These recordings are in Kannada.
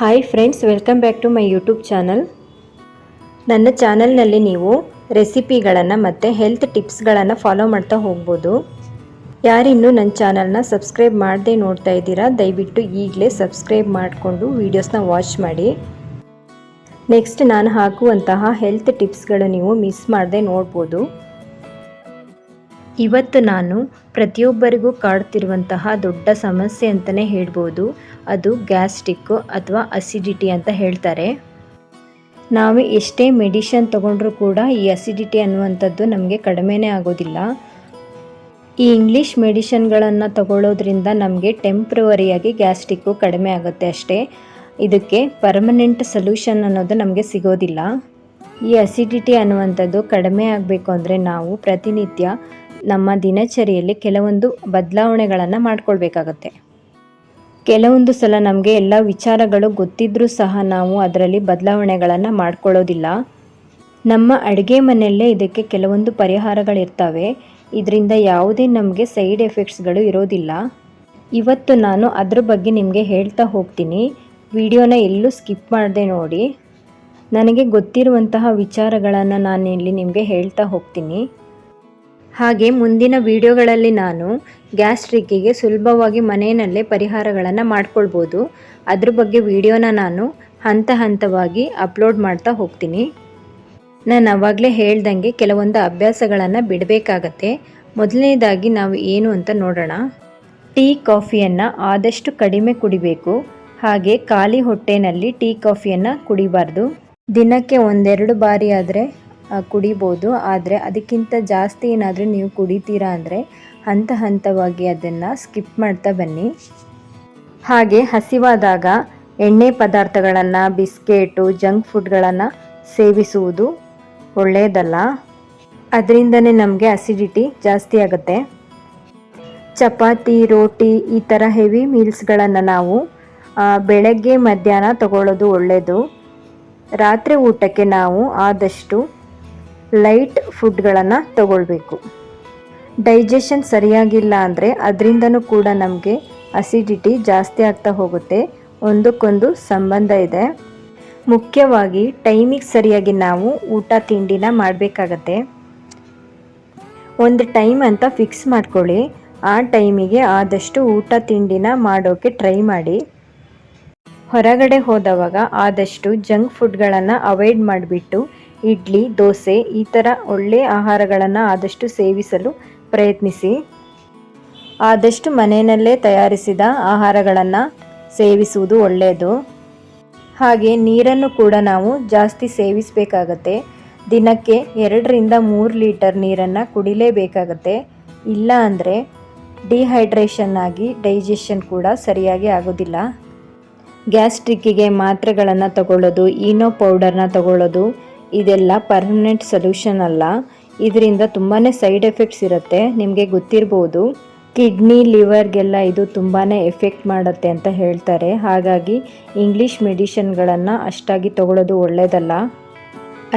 Hi friends welcome back to my YouTube channel ನನ್ನ ಚಾನಲ್ನಲ್ಲಿ ನೀವು ರೆಸಿಪಿಗಳನ್ನು ಮತ್ತು ಹೆಲ್ತ್ ಟಿಪ್ಸ್ಗಳನ್ನು ಫಾಲೋ ಮಾಡ್ತಾ ಹೋಗ್ಬೋದು. ಯಾರಿನ್ನೂ ನನ್ನ ಚಾನಲ್ನ ಸಬ್ಸ್ಕ್ರೈಬ್ ಮಾಡದೆ ನೋಡ್ತಾ ಇದ್ದೀರಾ, ದಯವಿಟ್ಟು ಈಗಲೇ ಸಬ್ಸ್ಕ್ರೈಬ್ ಮಾಡಿಕೊಂಡು ವೀಡಿಯೋಸ್ನ ವಾಚ್ ಮಾಡಿ. ನೆಕ್ಸ್ಟ್ ನಾನು ಹಾಕುವಂತಹ ಹೆಲ್ತ್ ಟಿಪ್ಸ್ಗಳು ನೀವು ಮಿಸ್ ಮಾಡದೆ ನೋಡ್ಬೋದು. ಇವತ್ತು ನಾನು ಪ್ರತಿಯೊಬ್ಬರಿಗೂ ಕಾಡ್ತಿರುವಂತಹ ದೊಡ್ಡ ಸಮಸ್ಯೆ ಅಂತಲೇ ಹೇಳ್ಬೋದು. ಅದು ಗ್ಯಾಸ್ಟಿಕ್ಕು ಅಥವಾ ಅಸಿಡಿಟಿ ಅಂತ ಹೇಳ್ತಾರೆ. ನಾವು ಎಷ್ಟೇ ಮೆಡಿಷನ್ ತಗೊಂಡ್ರೂ ಕೂಡ ಈ ಅಸಿಡಿಟಿ ಅನ್ನುವಂಥದ್ದು ನಮಗೆ ಕಡಿಮೆನೇ ಆಗೋದಿಲ್ಲ. ಈ ಇಂಗ್ಲೀಷ್ ಮೆಡಿಷನ್ಗಳನ್ನು ತಗೊಳ್ಳೋದ್ರಿಂದ ನಮಗೆ ಟೆಂಪ್ರವರಿಯಾಗಿ ಗ್ಯಾಸ್ಟಿಕ್ಕು ಕಡಿಮೆ ಆಗುತ್ತೆ ಅಷ್ಟೇ. ಇದಕ್ಕೆ ಪರ್ಮನೆಂಟ್ ಸೊಲ್ಯೂಷನ್ ಅನ್ನೋದು ನಮಗೆ ಸಿಗೋದಿಲ್ಲ. ಈ ಅಸಿಡಿಟಿ ಅನ್ನುವಂಥದ್ದು ಕಡಿಮೆ ಆಗಬೇಕು ಅಂದರೆ ನಾವು ಪ್ರತಿನಿತ್ಯ ನಮ್ಮ ದಿನಚರಿಯಲ್ಲಿ ಕೆಲವೊಂದು ಬದಲಾವಣೆಗಳನ್ನು ಮಾಡಿಕೊಳ್ಬೇಕಾಗತ್ತೆ. ಕೆಲವೊಂದು ಸಲ ನಮಗೆ ಎಲ್ಲ ವಿಚಾರಗಳು ಗೊತ್ತಿದ್ರೂ ಸಹ ನಾವು ಅದರಲ್ಲಿ ಬದಲಾವಣೆಗಳನ್ನು ಮಾಡ್ಕೊಳ್ಳೋದಿಲ್ಲ. ನಮ್ಮ ಅಡುಗೆ ಮನೆಯಲ್ಲೇ ಇದಕ್ಕೆ ಕೆಲವೊಂದು ಪರಿಹಾರಗಳಿರ್ತವೆ. ಇದರಿಂದ ಯಾವುದೇ ನಮಗೆ ಸೈಡ್ ಎಫೆಕ್ಟ್ಸ್ಗಳು ಇರೋದಿಲ್ಲ. ಇವತ್ತು ನಾನು ಅದ್ರ ಬಗ್ಗೆ ನಿಮಗೆ ಹೇಳ್ತಾ ಹೋಗ್ತೀನಿ. ವಿಡಿಯೋನ ಎಲ್ಲೂ ಸ್ಕಿಪ್ ಮಾಡದೆ ನೋಡಿ. ನನಗೆ ಗೊತ್ತಿರುವಂತಹ ವಿಚಾರಗಳನ್ನು ನಾನು ಇಲ್ಲಿ ನಿಮಗೆ ಹೇಳ್ತಾ ಹೋಗ್ತೀನಿ. ಹಾಗೆ ಮುಂದಿನ ವಿಡಿಯೋಗಳಲ್ಲಿ ನಾನು ಗ್ಯಾಸ್ಟ್ರಿಕ್ಕಿಗೆ ಸುಲಭವಾಗಿ ಮನೆಯಲ್ಲೇ ಪರಿಹಾರಗಳನ್ನು ಮಾಡ್ಕೊಳ್ಬೋದು. ಅದ್ರ ಬಗ್ಗೆ ವಿಡಿಯೋನ ನಾನು ಹಂತ ಹಂತವಾಗಿ ಅಪ್ಲೋಡ್ ಮಾಡ್ತಾ ಹೋಗ್ತೀನಿ. ನಾನು ಆವಾಗಲೇ ಹೇಳ್ದಂಗೆ ಕೆಲವೊಂದು ಅಭ್ಯಾಸಗಳನ್ನು ಬಿಡಬೇಕಾಗತ್ತೆ. ಮೊದಲನೇದಾಗಿ ನಾವು ಏನು ಅಂತ ನೋಡೋಣ. ಟೀ ಕಾಫಿಯನ್ನು ಆದಷ್ಟು ಕಡಿಮೆ ಕುಡಿಬೇಕು. ಹಾಗೆ ಖಾಲಿ ಹೊಟ್ಟೆನಲ್ಲಿ ಟೀ ಕಾಫಿಯನ್ನು ಕುಡಿಬಾರ್ದು. ದಿನಕ್ಕೆ ಒಂದೆರಡು ಬಾರಿ ಆದರೆ ಕುಡಿಬೋದು. ಆದರೆ ಅದಕ್ಕಿಂತ ಜಾಸ್ತಿ ಏನಾದರೂ ನೀವು ಕುಡಿತೀರಾ ಅಂದರೆ ಹಂತ ಹಂತವಾಗಿ ಅದನ್ನು ಸ್ಕಿಪ್ ಮಾಡ್ತಾ ಬನ್ನಿ. ಹಾಗೆ ಹಸಿವಾದಾಗ ಎಣ್ಣೆ ಪದಾರ್ಥಗಳನ್ನು, ಬಿಸ್ಕೆಟು ಜಂಕ್ ಫುಡ್ಗಳನ್ನು ಸೇವಿಸುವುದು ಒಳ್ಳೆಯದಲ್ಲ. ಅದರಿಂದನೇ ನಮಗೆ ಅಸಿಡಿಟಿ ಜಾಸ್ತಿ ಆಗುತ್ತೆ. ಚಪಾತಿ, ರೋಟಿ ಈ ಥರ ಹೆವಿ ಮೀಲ್ಸ್ಗಳನ್ನು ನಾವು ಬೆಳಗ್ಗೆ ಮಧ್ಯಾಹ್ನ ತಗೊಳ್ಳೋದು ಒಳ್ಳೆಯದು. ರಾತ್ರಿ ಊಟಕ್ಕೆ ನಾವು ಆದಷ್ಟು ಲೈಟ್ ಫುಡ್ಗಳನ್ನು ತಗೊಳ್ಬೇಕು. ಡೈಜೆಷನ್ ಸರಿಯಾಗಿಲ್ಲ ಅಂದರೆ ಅದರಿಂದನೂ ಕೂಡ ನಮಗೆ ಅಸಿಡಿಟಿ ಜಾಸ್ತಿ ಆಗ್ತಾ ಹೋಗುತ್ತೆ. ಒಂದಕ್ಕೊಂದು ಸಂಬಂಧ ಇದೆ. ಮುಖ್ಯವಾಗಿ ಟೈಮಿಗೆ ಸರಿಯಾಗಿ ನಾವು ಊಟ ತಿಂಡಿನ ಮಾಡಬೇಕಾಗತ್ತೆ. ಒಂದು ಟೈಮ್ ಅಂತ ಫಿಕ್ಸ್ ಮಾಡ್ಕೊಳ್ಳಿ. ಆ ಟೈಮಿಗೆ ಆದಷ್ಟು ಊಟ ತಿಂಡಿನ ಮಾಡೋಕ್ಕೆ ಟ್ರೈ ಮಾಡಿ. ಹೊರಗಡೆ ಹೋದವಾಗ ಆದಷ್ಟು ಜಂಕ್ ಫುಡ್ಗಳನ್ನು ಅವಾಯ್ಡ್ ಮಾಡಿಬಿಟ್ಟು ಇಡ್ಲಿ, ದೋಸೆ ಈ ಥರ ಒಳ್ಳೆಯ ಆಹಾರಗಳನ್ನು ಆದಷ್ಟು ಸೇವಿಸಲು ಪ್ರಯತ್ನಿಸಿ. ಆದಷ್ಟು ಮನೆಯಲ್ಲೇ ತಯಾರಿಸಿದ ಆಹಾರಗಳನ್ನು ಸೇವಿಸುವುದು ಒಳ್ಳೆಯದು. ಹಾಗೆ ನೀರನ್ನು ಕೂಡ ನಾವು ಜಾಸ್ತಿ ಸೇವಿಸಬೇಕಾಗತ್ತೆ. ದಿನಕ್ಕೆ ಎರಡರಿಂದ ಮೂರು ಲೀಟರ್ ನೀರನ್ನು ಕುಡಿಲೇಬೇಕಾಗತ್ತೆ. ಇಲ್ಲ ಅಂದರೆ ಡಿಹೈಡ್ರೇಷನ್ ಆಗಿ ಡೈಜೆಷನ್ ಕೂಡ ಸರಿಯಾಗಿ ಆಗೋದಿಲ್ಲ. ಗ್ಯಾಸ್ಟ್ರಿಕ್ಕಿಗೆ ಮಾತ್ರೆಗಳನ್ನು ತಗೊಳ್ಳೋದು, ಈನೋ ಪೌಡರ್ನ ತಗೊಳ್ಳೋದು ಇದೆಲ್ಲ ಪರ್ಮನೆಂಟ್ ಸೊಲ್ಯೂಷನ್ ಅಲ್ಲ. ಇದರಿಂದ ತುಂಬಾ ಸೈಡ್ ಎಫೆಕ್ಟ್ಸ್ ಇರುತ್ತೆ. ನಿಮಗೆ ಗೊತ್ತಿರ್ಬೋದು. ಕಿಡ್ನಿ, ಲಿವರ್ಗೆಲ್ಲ ಇದು ತುಂಬಾ ಎಫೆಕ್ಟ್ ಮಾಡುತ್ತೆ ಅಂತ ಹೇಳ್ತಾರೆ. ಹಾಗಾಗಿ ಇಂಗ್ಲೀಷ್ ಮೆಡಿಷನ್ಗಳನ್ನು ಅಷ್ಟಾಗಿ ತಗೊಳ್ಳೋದು ಒಳ್ಳೆಯದಲ್ಲ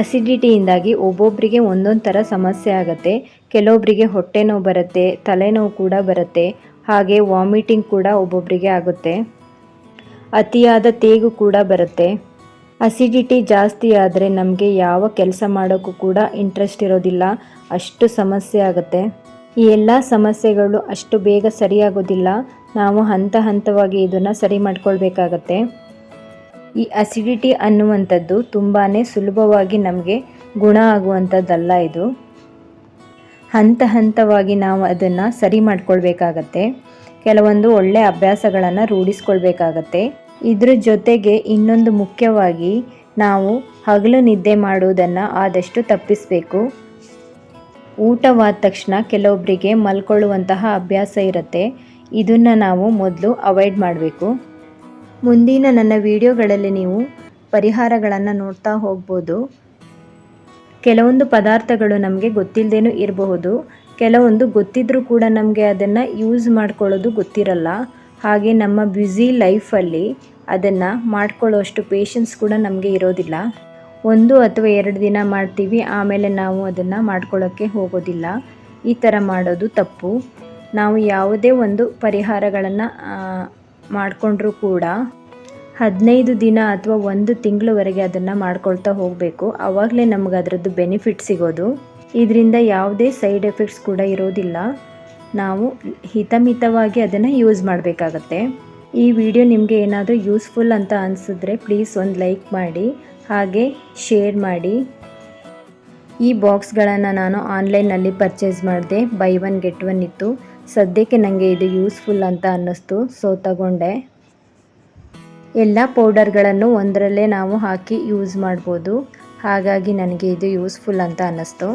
ಅಸಿಡಿಟಿಯಿಂದಾಗಿ ಒಬ್ಬೊಬ್ಬರಿಗೆ ಒಂದೊಂದು ಥರ ಸಮಸ್ಯೆ ಆಗುತ್ತೆ. ಕೆಲವೊಬ್ಬರಿಗೆ ಹೊಟ್ಟೆ ನೋವು ಬರುತ್ತೆ ತಲೆನೋವು ಕೂಡ ಬರುತ್ತೆ, ಹಾಗೆ ವಾಮಿಟಿಂಗ್ ಕೂಡ ಒಬ್ಬೊಬ್ಬರಿಗೆ ಆಗುತ್ತೆ. ಅತಿಯಾದ ತೇಗು ಕೂಡ ಬರುತ್ತೆ. ಅಸಿಡಿಟಿ ಜಾಸ್ತಿ ಆದರೆ ನಮಗೆ ಯಾವ ಕೆಲಸ ಮಾಡೋಕ್ಕೂ ಕೂಡ ಇಂಟ್ರೆಸ್ಟ್ ಇರೋದಿಲ್ಲ. ಅಷ್ಟು ಸಮಸ್ಯೆ ಆಗುತ್ತೆ. ಈ ಎಲ್ಲ ಸಮಸ್ಯೆಗಳು ಅಷ್ಟು ಬೇಗ ಸರಿಯಾಗೋದಿಲ್ಲ. ನಾವು ಹಂತ ಹಂತವಾಗಿ ಇದನ್ನು ಸರಿ ಮಾಡ್ಕೊಳ್ಬೇಕಾಗತ್ತೆ. ಈ ಅಸಿಡಿಟಿ ಅನ್ನುವಂಥದ್ದು ತುಂಬಾ ಸುಲಭವಾಗಿ ನಮಗೆ ಗುಣ ಆಗುವಂಥದ್ದಲ್ಲ ಇದು. ಹಂತ ಹಂತವಾಗಿ ನಾವು ಅದನ್ನು ಸರಿ ಮಾಡ್ಕೊಳ್ಬೇಕಾಗತ್ತೆ. ಕೆಲವೊಂದು ಒಳ್ಳೆಯ ಅಭ್ಯಾಸಗಳನ್ನು ರೂಢಿಸ್ಕೊಳ್ಬೇಕಾಗತ್ತೆ. ಇದ್ರ ಜೊತೆಗೆ ಇನ್ನೊಂದು ಮುಖ್ಯವಾಗಿ ನಾವು ಹಗಲು ನಿದ್ದೆ ಮಾಡುವುದನ್ನು ಆದಷ್ಟು ತಪ್ಪಿಸಬೇಕು. ಊಟವಾದ ತಕ್ಷಣ ಕೆಲವೊಬ್ಬರಿಗೆ ಮಲ್ಕೊಳ್ಳುವಂತಹ ಅಭ್ಯಾಸ ಇರುತ್ತೆ. ಇದನ್ನು ನಾವು ಮೊದಲು ಅವಾಯ್ಡ್ ಮಾಡಬೇಕು. ಮುಂದಿನ ನನ್ನ ವಿಡಿಯೋಗಳಲ್ಲಿ ನೀವು ಪರಿಹಾರಗಳನ್ನು ನೋಡ್ತಾ ಹೋಗ್ಬೋದು. ಕೆಲವೊಂದು ಪದಾರ್ಥಗಳು ನಮಗೆ ಗೊತ್ತಿಲ್ಲದೇನೂ ಇರಬಹುದು. ಕೆಲವೊಂದು ಗೊತ್ತಿದ್ದರೂ ಕೂಡ ನಮಗೆ ಅದನ್ನು ಯೂಸ್ ಮಾಡ್ಕೊಳ್ಳೋದು ಗೊತ್ತಿರಲ್ಲ. ಹಾಗೆ ನಮ್ಮ ಬ್ಯುಸಿ ಲೈಫಲ್ಲಿ ಅದನ್ನು ಮಾಡ್ಕೊಳ್ಳೋಷ್ಟು ಪೇಷನ್ಸ್ ಕೂಡ ನಮಗೆ ಇರೋದಿಲ್ಲ. ಒಂದು ಅಥವಾ ಎರಡು ದಿನ ಮಾಡ್ತೀವಿ, ಆಮೇಲೆ ನಾವು ಅದನ್ನು ಮಾಡ್ಕೊಳ್ಳೋಕ್ಕೆ ಹೋಗೋದಿಲ್ಲ. ಈ ಥರ ಮಾಡೋದು ತಪ್ಪು. ನಾವು ಯಾವುದೇ ಒಂದು ಪರಿಹಾರಗಳನ್ನು ಮಾಡಿಕೊಂಡ್ರೂ ಕೂಡ ಹದಿನೈದು ದಿನ ಅಥವಾ ಒಂದು ತಿಂಗಳವರೆಗೆ ಅದನ್ನು ಮಾಡ್ಕೊಳ್ತಾ ಹೋಗಬೇಕು. ಆವಾಗಲೇ ನಮ್ಗೆ ಅದರದ್ದು ಬೆನಿಫಿಟ್ ಸಿಗೋದು. ಇದರಿಂದ ಯಾವುದೇ ಸೈಡ್ ಎಫೆಕ್ಟ್ಸ್ ಕೂಡ ಇರೋದಿಲ್ಲ. ನಾವು ಹಿತಮಿತವಾಗಿ ಅದನ್ನು ಯೂಸ್ ಮಾಡಬೇಕಾಗತ್ತೆ. ಈ ವಿಡಿಯೋ ನಿಮಗೆ ಏನಾದರೂ ಯೂಸ್ಫುಲ್ ಅಂತ ಅನಿಸಿದ್ರೆ ಪ್ಲೀಸ್ ಒಂದು ಲೈಕ್ ಮಾಡಿ, ಹಾಗೆ ಶೇರ್ ಮಾಡಿ. ಈ ಬಾಕ್ಸ್ಗಳನ್ನು ನಾನು ಆನ್ಲೈನ್ನಲ್ಲಿ ಪರ್ಚೇಸ್ ಮಾಡಿದೆ ಬೈ ಒನ್ ಗೆಟ್ ಒನ್ ಇತ್ತು. ಸದ್ಯಕ್ಕೆ ನನಗೆ ಇದು ಯೂಸ್ಫುಲ್ ಅಂತ ಅನ್ನಿಸ್ತು ಸೊ ತಗೊಂಡೆ. ಎಲ್ಲ ಪೌಡರ್ಗಳನ್ನು ಒಂದರಲ್ಲೇ ನಾವು ಹಾಕಿ ಯೂಸ್ ಮಾಡ್ಬೋದು. ಹಾಗಾಗಿ ನನಗೆ ಇದು ಯೂಸ್ಫುಲ್ ಅಂತ ಅನ್ನಿಸ್ತು.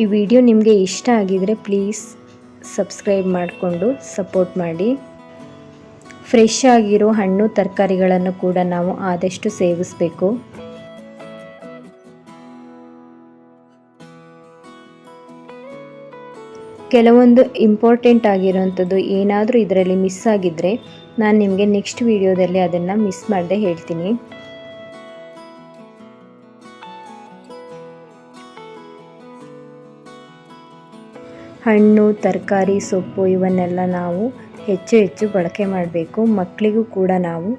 ಈ ವಿಡಿಯೋ ನಿಮಗೆ ಇಷ್ಟ ಆಗಿದರೆ ಪ್ಲೀಸ್ ಸಬ್ಸ್ಕ್ರೈಬ್ ಮಾಡಿಕೊಂಡು ಸಪೋರ್ಟ್ ಮಾಡಿ. ಫ್ರೆಶ್ ಆಗಿರೋ ಹಣ್ಣು, ತರಕಾರಿಗಳನ್ನು ಕೂಡ ನಾವು ಆದಷ್ಟು ಸೇವಿಸಬೇಕು. ಕೆಲವೊಂದು ಇಂಪಾರ್ಟೆಂಟ್ ಆಗಿರೋವಂಥದ್ದು ಏನಾದರೂ ಇದರಲ್ಲಿ ಮಿಸ್ ಆಗಿದ್ದರೆ ನಾನು ನಿಮಗೆ ನೆಕ್ಸ್ಟ್ ವಿಡಿಯೋದಲ್ಲಿ ಅದನ್ನು ಮಿಸ್ ಮಾಡದೆ ಹೇಳ್ತೀನಿ. ಹಣ್ಣು, ತರಕಾರಿ, ಸೊಪ್ಪು ಇವನ್ನೆಲ್ಲ ನಾವು ಹೆಚ್ಚು ಹೆಚ್ಚು ಬಳಕೆ ಮಾಡಬೇಕು. ಮಕ್ಕಳಿಗೂ ಕೂಡ ನಾವು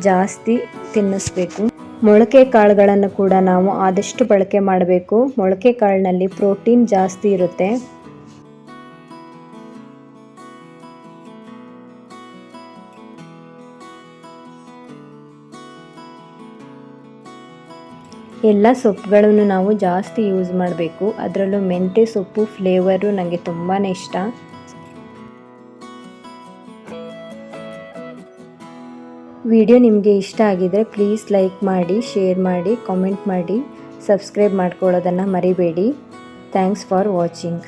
ಜಾಸ್ತಿ ತಿನ್ನಿಸ್ಬೇಕು. ಮೊಳಕೆ ಕಾಳುಗಳನ್ನು ಕೂಡ ನಾವು ಆದಷ್ಟು ಬಳಕೆ ಮಾಡಬೇಕು. ಮೊಳಕೆ ಕಾಳಿನಲ್ಲಿ ಪ್ರೋಟೀನ್ ಜಾಸ್ತಿ ಇರುತ್ತೆ. ಎಲ್ಲ ಸೊಪ್ಪುಗಳನ್ನು ನಾವು ಜಾಸ್ತಿ ಯೂಸ್ ಮಾಡಬೇಕು. ಅದರಲ್ಲೂ ಮೆಂತ್ಯ ಸೊಪ್ಪು, ಫ್ಲೇವರು ನನಗೆ ತುಂಬಾ ಇಷ್ಟ. ವಿಡಿಯೋ ನಿಮಗೆ ಇಷ್ಟ ಆಗಿದರೆ ಪ್ಲೀಸ್ ಲೈಕ್ ಮಾಡಿ ಶೇರ್ ಮಾಡಿ ಕಾಮೆಂಟ್ ಮಾಡಿ ಸಬ್ಸ್ಕ್ರೈಬ್ ಮಾಡ್ಕೊಳ್ಳೋದನ್ನು ಮರಿಬೇಡಿ. Thanks for watching